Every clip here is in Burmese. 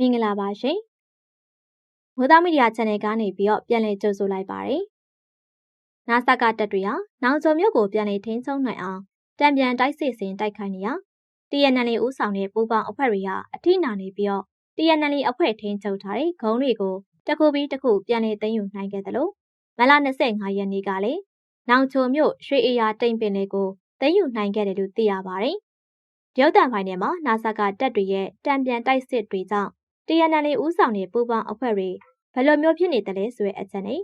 မင်္ဂလာပါရှင်။မိုးသားမီဒီယာ channel ကနေပြီးတော့ပြန်လည်ကြိုဆိုလိုက်ပါတယ်။နာဆာကတပ်တွေဟာနောင်ကျော်မြို့ကိုပြန်လည်ထိန်းချုပ်နိုင်အောင်တံပြန်တိုက်စစ်စင်တိုက်ခိုင်းနေရ TNL ဦးဆောင်တဲ့ပူပေါင်းအဖွဲ့တွေဟာအထိနာနေပြီးတော့ TNL အဖွဲ့ထိန်းချုပ်ထားတဲ့ဂုံးတွေကိုတစ်ခုပြီးတစ်ခုပြန်လည်သိမ်းယူနိုင်ခဲ့တယ်လို့မလ25ရက်နေ့ကလည်းနောင်ချိုမြို့ရွှေအေယာတိမ်ပင်လေးကိုသိမ်းယူနိုင်ခဲ့တယ်လို့သိရပါတယ်။ရုပ်တံဖိုင်ထဲမှာနာဆာကတပ်တွေရဲ့တံပြန်တိုက်စစ်တွေကြောင့် TNL ဦးဆောင်တဲ့ပူပေါင်းအဖွဲ့တွေဘယ်လိုမျိုးဖြစ်နေတယ်လဲဆိုတဲ့အချက်နဲ့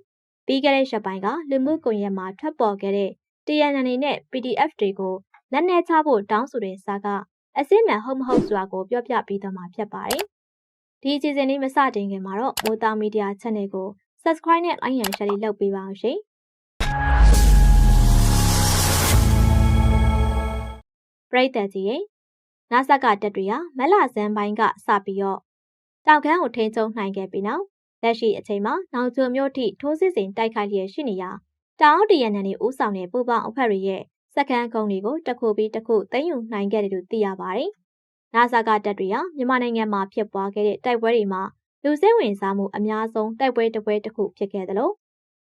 ပြီးခဲ့တဲ့ရက်ပိုင်းကလူမှုကွန်ရက်မှာထွက်ပေါ်ခဲ့တဲ့ TNL နဲ့ PDF တွေကိုလက်နက်ချဖို့တောင်းဆိုတဲ့စာကအစစ်မှန်ဟုတ်မဟုတ်ဆိုတာကိုပြောပြပေးသွားမှာဖြစ်ပါတယ်။ဒီအစီအစဉ်လေးမစတင်ခင်မှာတော့မိုးသားမီဒီယာ channel ကို subscribe နဲ့ like and share လေးလုပ်ပေးပါအောင်ရှင်။ပရိသတ်ကြီးရဲ့နာဆက်ကတက်တွေဟာမလဇန်ပိုင်းကစပြီးတော့ တောက်ခန်းကိုထိန်းချုပ်နိုင်ခဲ့ပြီးနောက်လက်ရှိအချိန်မှာနောင်ကျွမြို့ထိထိုးစစ်စဉ်တိုက်ခိုက်လျက်ရှိနေရာတောင်တရနန်တွေဦးဆောင်တဲ့ပူပေါင်းအဖွဲ့တွေရဲ့စက္ကန့်ကုန်းတွေကိုတစ်ခုပြီးတစ်ခုသိမ်းယူနိုင်ခဲ့တယ်လို့သိရပါတယ်။နာဆာကတပ်တွေဟာမြန်မာနိုင်ငံမှာဖြစ်ပွားခဲ့တဲ့တိုက်ပွဲတွေမှာလူစိတ်ဝင်စားမှုအများဆုံးတိုက်ပွဲတစ်ပွဲတစ်ခုဖြစ်ခဲ့တယ်လို့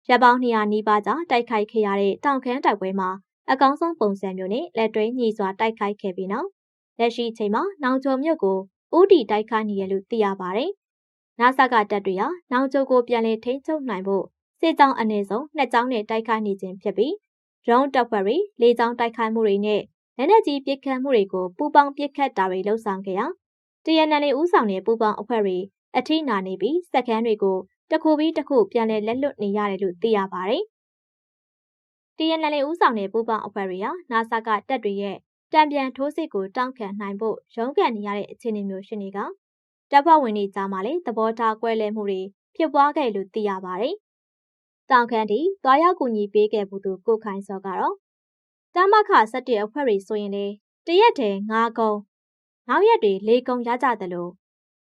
ရပ်ပေါင်း200နီးပါးကြာတိုက်ခိုက်ခဲ့ရတဲ့တောင်ခမ်းတိုက်ပွဲမှာအကောင်းဆုံးပုံစံမျိုးနဲ့လက်တွဲညီစွာတိုက်ခိုက်ခဲ့ပြီးနောက်လက်ရှိအချိန်မှာနောင်ကျော်မြို့ကို ဦးတီတိုက်ခိုက်နေရလို့သိရပါတယ်။နာဆာကတပ်တွေဟာနောင်ကျုပ်ကိုပြန်လည်ထိန်းချုပ်နိုင်ဖို့စစ်ကြောင်းအနည်းဆုံးနှစ်ကြောင်းနဲ့တိုက်ခိုက်နေခြင်းဖြစ်ပြီးဒရုန်းတပ်ဖွဲ့တွေလေကြောင်းတိုက်ခိုက်မှုတွေနဲ့လက်နက်ကြီးပစ်ခတ်မှုတွေကိုပူးပေါင်းပစ်ခတ်တာတွေလှုံ့ဆော်ခဲ့ရာ TNL ဦးဆောင်တဲ့ပူးပေါင်းအဖွဲ့တွေအထိနာနေပြီးစက္ကန့်တွေကိုတစ်ခုပြီးတစ်ခုပြန်လည်လက်လွတ်နေရတယ်လို့သိရပါတယ်။ TNL ဦးဆောင်တဲ့ပူးပေါင်းအဖွဲ့တွေဟာနာဆာကတပ်တွေရဲ့ တံပြန်ထိုးစစ်ကိုတောင်းခံနိုင်ဖို့ရုန်းကန်နေရတဲ့အခြေအနေမျိုးရှိနေကတပ်ဖွဲ့ဝင်တွေကြားမှာလည်းသဘောထားကွဲလွဲမှုတွေဖြစ်ပွားခဲ့လို့သိရပါတယ်။တောင်ခန်းတီသွားရောက်ကူညီပေးခဲ့ဘူးသူကိုခိုင်စောကတော့တမခ17အဖွဲ့တွေဆိုရင်လေတရက်တည်း9ကုန်းနောက်ရက်တွေ4ကုန်းရကြတယ်လို့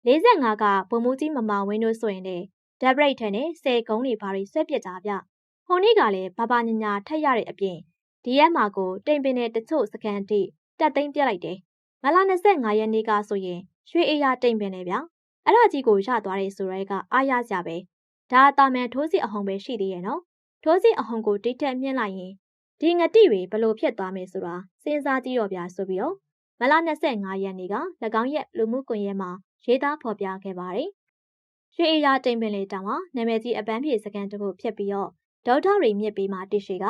45ကဘုံမူကြီးမမောင်ဝင်းတို့ဆိုရင်လေဓာတ်ဘရိတ်ထဲနဲ့10ကုန်းတွေဘာတွေဆွဲပစ်ကြဗျ။ဟိုနေ့ကလည်းဘာဘာညာညာထက်ရတဲ့အပြင် ဒီရက်မှာကိုတိမ်ပင်တဲ့တချို့စကန်တိတက်သိမ်းပြလိုက်တယ်။မလ25ရက်နေ့ကဆိုရင်ရွှေအေးရတိမ်ပင်နေဗျ။အဲ့ဒါကြီးကိုရသွားတဲ့ဆိုရဲကအားရကြပဲ။ဒါတာမန်ထိုးစီအဟုန်ပဲရှိသေးရဲ့နော်။ထိုးစီအဟုန်ကိုတိတ်တက်မြင့်လိုက်ရင်ဒီငတိတွေဘလို့ဖြစ်သွားမယ်ဆိုတာစဉ်းစားကြည့်တော့ဗျာဆိုပြီးတော့မလ25ရက်နေ့က၎င်းရဲ့လူမှုကွန်ရက်မှာရေးသားဖော်ပြခဲ့ပါတယ်။ရွှေအေးရတိမ်ပင်လေတောင်ဟာနာမည်ကြီးအပန်းဖြေစကန်တခုဖြစ်ပြီးတော့ဒေါက်တာရီမြစ်ပေးမှာတရှိက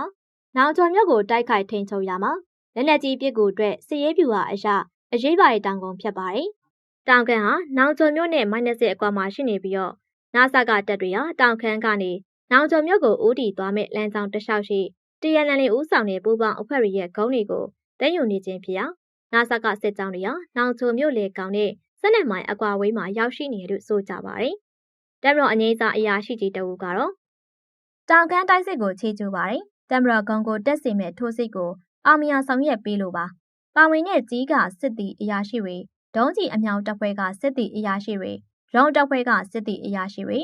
နောင်ကျော်မြုပ်ကိုတိုက်ခိုက်ထိန်ချုပ်ရမှာလက်နက်ကြီးပစ်ကူအတွက်စည်ရဲပြူဟာအရာအရေးပါတဲ့တောင်ကုန်ဖြစ်ပါတယ်။တောင်ခမ်းဟာနောင်ကျော်မြို့နဲ့မိုင်းနစ်စစ်အကွာမှာရှိနေပြီးတော့နာဆာကတပ်တွေဟာတောင်ခမ်းကနေနောင်ကျော်မြို့ကိုဦးတည်သွားမဲ့လမ်းကြောင်းတစ်လျှောက်ရှိ TNL ဦးဆောင်တဲ့ပူးပေါင်းအဖွဲ့တွေရဲ့ဂုံးတွေကိုတင်ယူနေခြင်းဖြစ်ရာနာဆာကစစ်ကြောင်းတွေဟာနောင်ကျော်မြို့လေကောင်နဲ့စနက်မိုင်အကွာဝေးမှာရောက်ရှိနေတယ်လို့ဆိုကြပါတယ်။တပ်မတော်အငိမ့်စာအရာရှိကြီးတအူကတော့တောင်ကမ်းတိုက်စစ်ကိုချေကျူပါတယ်။ တပ်မတော်ဂုံကိုတက်စီမဲ့ထိုးစစ်ကိုအောင်မြင်ဆောင်ရွက်ပေးလိုပါ။ပါဝင်တဲ့ကြီးကစစ်တီအရာရှိတွေဒုံးကြီးအမြောက်တပ်ဖွဲ့ကစစ်တီအရာရှိတွေရုံးတပ်ဖွဲ့ကစစ်တီအရာရှိတွေ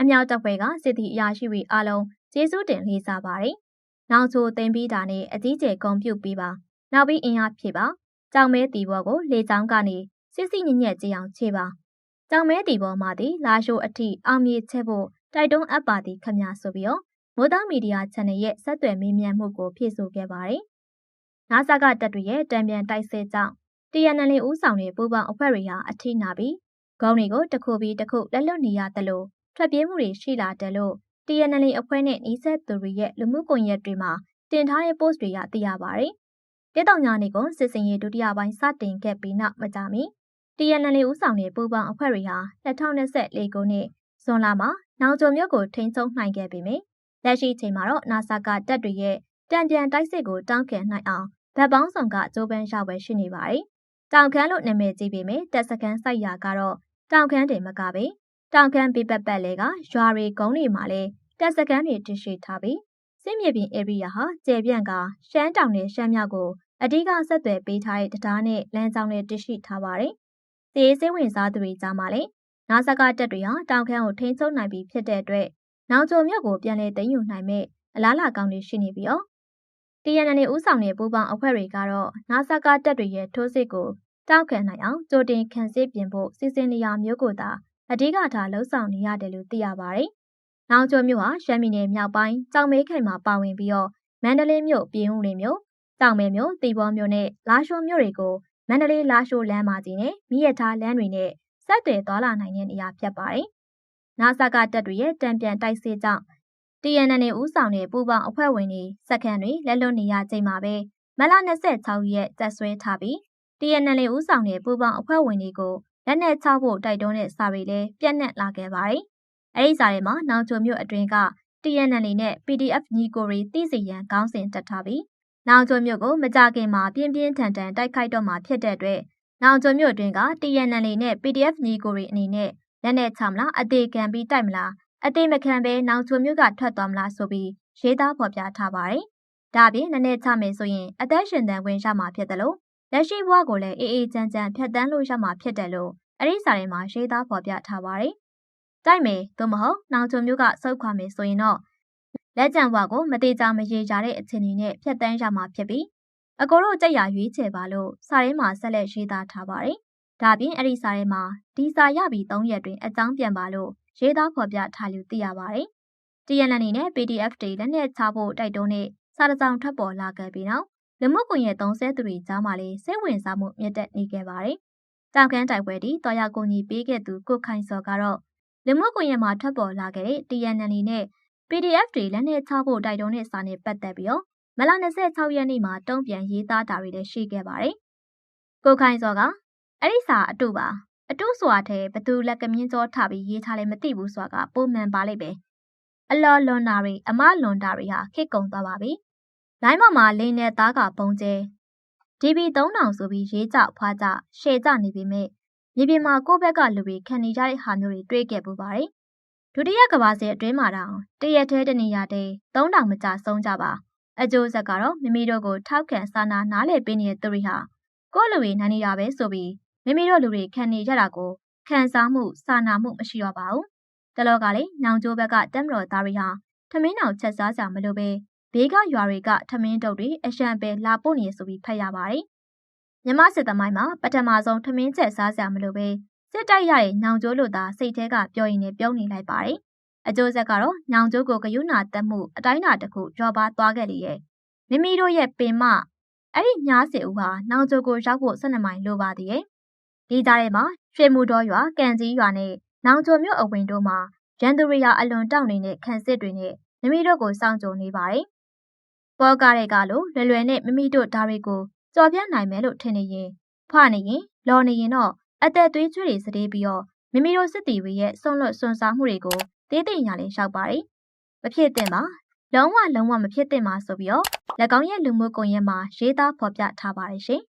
အမြောက်တပ်ဖွဲ့ကစစ်တီအရာရှိတွေအားလုံးကျေးဇူးတင်လေးစားပါတယ်။နောက်ချိုတင်ပြီးတာနဲ့အကြီးကျယ်ဂုံပြုတ်ပြီးပါ။နောက်ပြီးအင်အားဖြည့်ပါ။ကြောင်မဲတီဘောကိုလေချောင်းကနေစစ်စစ်ညညက်ကြအောင်ခြေပါ။ကြောင်မဲတီဘောမှသည်လာရှိုးအထိအောင်မြေချက်ဖို့တိုက်တွန်းအပ်ပါသည်ခမဆိုပြီးတော့ မိုးသားမီဒီယာ channel ရဲ့ဆက်သွယ်မေးမြန်းမှုကိုဖြည့်ဆို့ခဲ့ပါတယ်။နာဆာကတပ်တွေရဲ့တံပြန်တိုက်ဆဲကြောင့် TNL ဦးဆောင်တဲ့ပူပေါင်းအဖွဲ့တွေဟာအထိနာပြီးဂုံတွေကိုတစ်ခုပြီးတစ်ခုလက်လွတ်နေရတယ်လို့ထွက်ပြေးမှုတွေရှိလာတယ်လို့ TNL အဖွဲ့နဲ့နှီးဆက်သူတွေရဲ့လူမှုကွန်ရက်တွေမှာတင်ထားတဲ့ post တွေကသိရပါတယ်။တေတောင်ညာနေကစစ်စင်ရေးဒုတိယပိုင်းစတင်ခဲ့ပြီးနောက်မကြာမီ TNL ဦးဆောင်တဲ့ပူပေါင်းအဖွဲ့တွေဟာ2024ခုနှစ်ဇွန်လမှာနောင်ကြုံမြို့ကိုထိန်းချုပ်နိုင်ခဲ့ပေမယ့် လက်ရှိချိန်မှာတော့နာဆာကတပ်တွေရဲ့တံပြန်တိုက်စစ်ကိုတောင်းခံနိုင်အောင်ဗတ်ပေါင်းဆောင်ကကြိုးပမ်းရပွဲရှိနေပါတယ်။တောင်ခမ်းလို့နာမည်ကြီးပေမယ့်တက်စခန်းစိုက်ရာကတော့တောင်ခမ်းတင်မကပဲတောင်ခမ်းပြပတ်ပတ်လဲကရွာတွေကုန်းတွေမှာလဲတက်စခန်းတွေတရှိထားပြီးစစ်မြေပြင် area ဟာကျေပြန့်ကရှမ်းတောင်နဲ့ရှမ်းမြောက်ကိုအဓိကဆက်သွယ်ပေးထားတဲ့တရားနဲ့လမ်းကြောင်းတွေတရှိထားပါတယ်။တေးစိဝင်စားသူတွေကြားမှာလည်းနာဆာကတက်တွေဟာတောင်ခမ်းကိုထိန်းချုပ်နိုင်ပြီးဖြစ်တဲ့အတွက် နောင်ကြုံမြို့ကိုပြန်လည်သိမ်းယူနိုင်မဲ့အလားလာကောင်းတွေရှိနေပြီးတော့ TNN ဦးဆောင်တဲ့ပူးပေါင်းအဖွဲ့တွေကတော့နာဆာကတပ်တွေရဲ့ထိုးစစ်ကိုတောက်ခံနိုင်အောင်ကြိုတင်ခံစစ်ပြင်ဖို့စီစဉ်နေရမျိုးကိုသာအဓိကထားလှုံ့ဆော်နေရတယ်လို့သိရပါတယ်။နောင်ကျော်မြို့ဟာရှမ်းပြည်နယ်မြောက်ပိုင်းကြောင်မဲခိုင်မှာပါဝင်ပြီးတော့မန္တလေးမြို့ပြည်ဦးလွင်မြို့တောင်မဲမြို့တီဘောမြို့နဲ့လာရှိုးမြို့တွေကိုမန္တလေးလာရှိုးလမ်းမကြီးနဲ့မြရထားလမ်းတွေနဲ့ဆက်သွယ်သွားလာနိုင်တဲ့နေရာဖြစ်ပါတယ်။ နာဆာကတပ်တွေရဲ့တံပြန်တိုက်စစ်ကြောင့် TNN ဦးဆောင်တဲ့ပူပေါင်းအဖွဲ့ဝင်တွေစက္ကန့်တွေလက်လွတ်နေရချိန်မှာပဲမလ26ရက်တက်ဆွဲထားပြီး TNN ဦးဆောင်တဲ့ပူပေါင်းအဖွဲ့ဝင်တွေကိုလက်နက်ချဖို့တိုက်တွန်းတဲ့စာတွေလည်းပြန့်နှံ့လာခဲ့ပါတယ်။အဲဒီစာတွေမှာနောင်ချိုမြို့အတွင်းက TNN နဲ့ PDF ညီကိုတွေသိစီရန်ခေါင်းစဉ်တက်ထားပြီးနောင်ချိုမြို့ကိုမကြခင်မှာပြင်းပြင်းထန်ထန်တိုက်ခိုက်တော့မှာဖြစ်တဲ့အတွက်နောင်ချိုမြို့အတွင်းက TNN နဲ့ PDF ညီကိုတွေအနေနဲ့ လက်နက်ချမလားအသေးခံပြီးတိုက်မလားအသေးမခံပဲနောင်ချိုမြို့ကထွက်သွားမလားဆိုပြီးရေးသားဖော်ပြထားပါတယ်။ဒါပြင်လက်နက်ချမယ်ဆိုရင်အသက်ရှင်တန်ဝင်ရမှာဖြစ်တယ်လို့လက်ရှိဘဝကိုလည်းအေးအေးချမ်းချမ်းဖြတ်တန်းလို့ရမှာဖြစ်တယ်လို့အဲ့ဒီစာထဲမှာရေးသားဖော်ပြထားပါတယ်။တိုက်မယ်သို့မဟုတ်နောင်ချုံမျိုးကစုပ်ခွာမယ်ဆိုရင်တော့လက်ကျန်ဘဝကိုမသေးချာမရေကြတဲ့အခြေအနေနဲ့ဖြတ်တန်းရမှာဖြစ်ပြီးအကိုတို့ကြိတ်ရရွေးချယ်ပါလို့စာထဲမှာဆက်လက်ရေးသားထားပါတယ်။ ဒါပြင်အဲ့ဒီစာထဲမှာဒီစာရပြီး၃ရက်တွင်အကြောင်းပြန်ပါလို့ရေးသားဖော်ပြထားလို့သိရပါတယ်။ TNN နဲ့ PDF တွေလက်နက်ချဖို့တိုက်တွန်းတဲ့စာတစောင်ထပ်ပေါ်လာခဲ့ပြီးနောက်လူမှုကွန်ရက်သုံးဆဲသူတွေကြားမှာလည်းစိတ်ဝင်စားမှုမြင့်တက်နေခဲ့ပါတယ်။တောင်ကန်းတိုက်ပွဲတီတော်ရကိုကြီးပေးခဲ့သူကိုခိုင်စော်ကတော့လူမှုကွန်ရက်မှာထွက်ပေါ်လာခဲ့တဲ့ TNN နဲ့ PDF တွေလက်နက်ချဖို့တိုက်တွန်းတဲ့စာနဲ့ပတ်သက်ပြီးတော့မလ26ရက်နေ့မှာတုံ့ပြန်ရေးသားတာတွေလည်းရှိခဲ့ပါတယ်။ကိုခိုင်စော်က အဲ့ဒီစာအတူပါအတူဆိုတာထဲဘသူလက်ကမြင်းကြောထပြီးရေးထားလဲမသိဘူးဆိုတာကပုံမှန်ပါလိမ့်ပဲ။အလော်လွန်တာတွေအမလွန်တာတွေဟာခစ်ကုံသွားပါပြီ။လိုင်းပေါ်မှာလိန်နဲ့သားကပုံကျဲ DB 3000ဆိုပြီးရေးကြဖွာကြရှယ်ကြနေပေမဲ့မြေပြင်မှာကိုယ့်ဘက်ကလူတွေခံနေကြတဲ့ဟာမျိုးတွေတွေ့ခဲ့ပူပါတယ်။ဒုတိယကဘာစစ်အတွင်းမှာတောင်တရက်သေးတနေရတဲ့3000မကြဆုံးကြပါအကျိုးဆက်ကတော့မိမိတို့ကိုထောက်ခံစာနာနားလည်ပေးနေတဲ့သူတွေဟာကိုယ့်လူတွေနိုင်နေတာပဲဆိုပြီး မိမိတို့လူတွေခံနေကြတာကိုခံစားမှုစာနာမှုမရှိတော့ပါဘူး။တလောကလေးနောင်ကျိုးဘက်ကတက်မတော်သားတွေဟာထမင်းအောင်ချက်စားကြမလို့ပဲဘေးကရွာတွေကထမင်းတုပ်တွေအရှံပဲလာပို့နေဆိုပြီးဖတ်ရပါတယ်။မြမစစ်သမိုင်းမှာပထမဆုံးထမင်းချက်စားကြမလို့ပဲစစ်တိုက်ရတဲ့နောင်ကျိုးလို့သာစိတ်ထဲကပြောရင်လည်းပြုံးနေလိုက်ပါတယ်။အကျိုးဆက်ကတော့နောင်ကျိုးကိုဂယုဏတက်မှုအတိုင်းအတာတစ်ခုရောပါသွားခဲ့လေရဲ့။မိမိတို့ရဲ့ပင်မအဲ့ဒီညားစီဦးဟာနောင်ကျိုးကိုရောက်ဖို့၁၂မိုင်လိုပါသေးရဲ့။ ဒီကြားထဲမှာရွှေမူတော်ရွာကံကြီးရွာနဲ့နောင်ကျိုးမြို့အဝင်တို့မှာရန်သူရီယာအလွန်တောက်နေတဲ့ခန်းစစ်တွေနဲ့မိမိတို့ကိုစောင့်ကြိုနေပါတယ်။ပေါ်ကားတဲ့ကလိုလွယ်လွယ်နဲ့မိမိတို့ဓာတ်တွေကိုကြော်ပြနိုင်မယ်လို့ထင်နေရင်ဖွနေရင်လော်နေရင်တော့အသက်သွေးချွေတွေစတေးပြီးတော့မိမိတို့စစ်တီတွေရဲ့ဆွန့်လွတ်ဆွန့်စားမှုတွေကိုတေးသိညာလေးရှောက်ပါတယ်။မဖြစ်သင့်ပါလုံးဝလုံးဝမဖြစ်သင့်ပါဆိုပြီးတော့၎င်းရဲ့လူမှုကွန်ရက်မှာရေးသားဖော်ပြထားပါတယ်ရှင်။